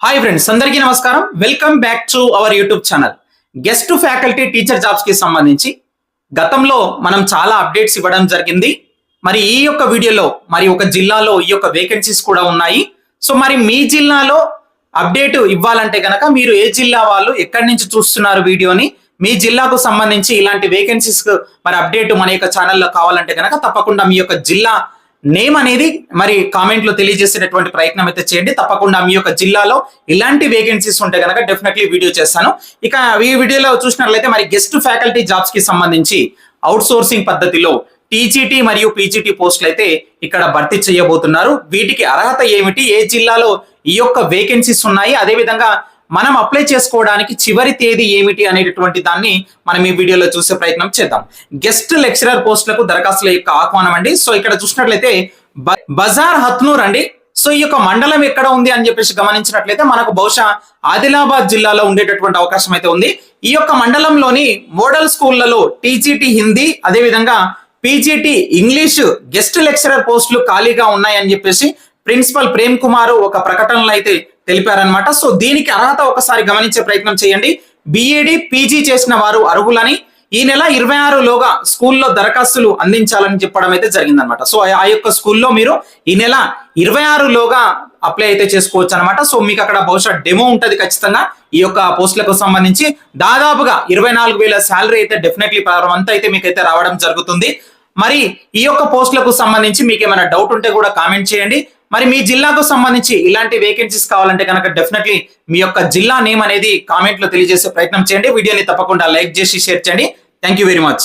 Hi friends అందరికీ నమస్కారం. Welcome back to our YouTube channel guest faculty teacher జాబ్స్కి సంబంధించి గతంలో మనం చాలా అప్డేట్స్ ఇవ్వడం జరిగింది. మరి ఈ యొక్క వీడియోలో మరి ఒక జిల్లాలో ఈ యొక్క వేకెన్సీస్ కూడా ఉన్నాయి. సో మరి మీ జిల్లాలో అప్డేట్ ఇవ్వాలంటే గనక మీరు ఏ జిల్లా వాళ్ళు ఎక్కడి నుంచి చూస్తున్నారు వీడియోని మీ జిల్లాకు సంబంధించి ఇలాంటి వేకెన్సీస్ మరి అప్డేట్ మన యొక్క ఛానల్లో కావాలంటే గనక తప్పకుండా మీ యొక్క జిల్లా నేమ్ అనేది మరి కామెంట్లో తెలియజేసేటటువంటి ప్రయత్నం అయితే చేయండి. తప్పకుండా మీ యొక్క జిల్లాలో ఇలాంటి వేకెన్సీస్ ఉంటే కనుక డెఫినెట్లీ వీడియో చేస్తాను. ఇక ఈ వీడియోలో చూసినట్లయితే మరి గెస్ట్ ఫ్యాకల్టీ జాబ్స్కి సంబంధించి అవుట్ సోర్సింగ్ పద్ధతిలో టీజీటీ మరియు పీజీటీ పోస్టులు అయితే ఇక్కడ భర్తీ చేయబోతున్నారు. వీటికి అర్హత ఏమిటి? ఏ జిల్లాలో ఈ యొక్క వేకెన్సీస్ ఉన్నాయి? అదేవిధంగా మనం అప్లై చేసుకోవడానికి చివరి తేదీ ఏమిటి అనేటటువంటి దాన్ని మనం ఈ వీడియోలో చూసే ప్రయత్నం చేద్దాం. గెస్ట్ లెక్చరర్ పోస్టులకు దరఖాస్తుల యొక్క ఆహ్వానం అండి. సో ఇక్కడ చూసినట్లయితే బ- బజార్ హత్నూర్ అండి. సో ఈ యొక్క మండలం ఎక్కడ ఉంది అని చెప్పేసి గమనించినట్లయితే మనకు బహుశా ఆదిలాబాద్ జిల్లాలో ఉండేటటువంటి అవకాశం అయితే ఉంది. ఈ యొక్క మండలంలోని మోడల్ స్కూళ్ళలో టీజీటీ హిందీ అదేవిధంగా పీజీటీ ఇంగ్లీష్ గెస్ట్ లెక్చరర్ పోస్టులు ఖాళీగా ఉన్నాయని చెప్పేసి ప్రిన్సిపల్ ప్రేమ్ కుమార్ ఒక ప్రకటనలో అయితే తెలిపారనమాట సో దీనికి అర్హత ఒకసారి గమనించే ప్రయత్నం చేయండి. బీఈడి పీజీ చేసిన వారు అర్హులని ఈ నెల ఇరవై ఆరులోగా స్కూల్లో దరఖాస్తులు అందించాలని చెప్పడం అయితే జరిగిందనమాట సో ఆ- యొక్క స్కూల్లో మీరు ఈ నెల ఇరవై ఆరులోగా అప్లై అయితే చేసుకోవచ్చు అనమాట సో మీకు అక్కడ బహుశా డెమో ఉంటుంది ఖచ్చితంగా ఈ యొక్క పోస్టులకు సంబంధించి. దాదాపుగా ఇరవై నాలుగు వేల శాలరీ అయితే డెఫినెట్లీ ప్రారంభంతా అయితే మీకు అయితే రావడం జరుగుతుంది. మరి ఈ యొక్క పోస్టులకు సంబంధించి మీకు ఏమైనా డౌట్ ఉంటే కూడా కామెంట్ చేయండి. మరి మీ జిల్లాకు సంబంధించి ఇలాంటి వేకెన్సీస్ కావాలంటే కనుక డెఫినెట్లీ మీ యొక్క జిల్లా నేమ్ అనేది కామెంట్లో తెలియజేసే ప్రయత్నం చేయండి. వీడియోని తప్పకుండా లైక్ చేసి షేర్ చేయండి. Thank you very much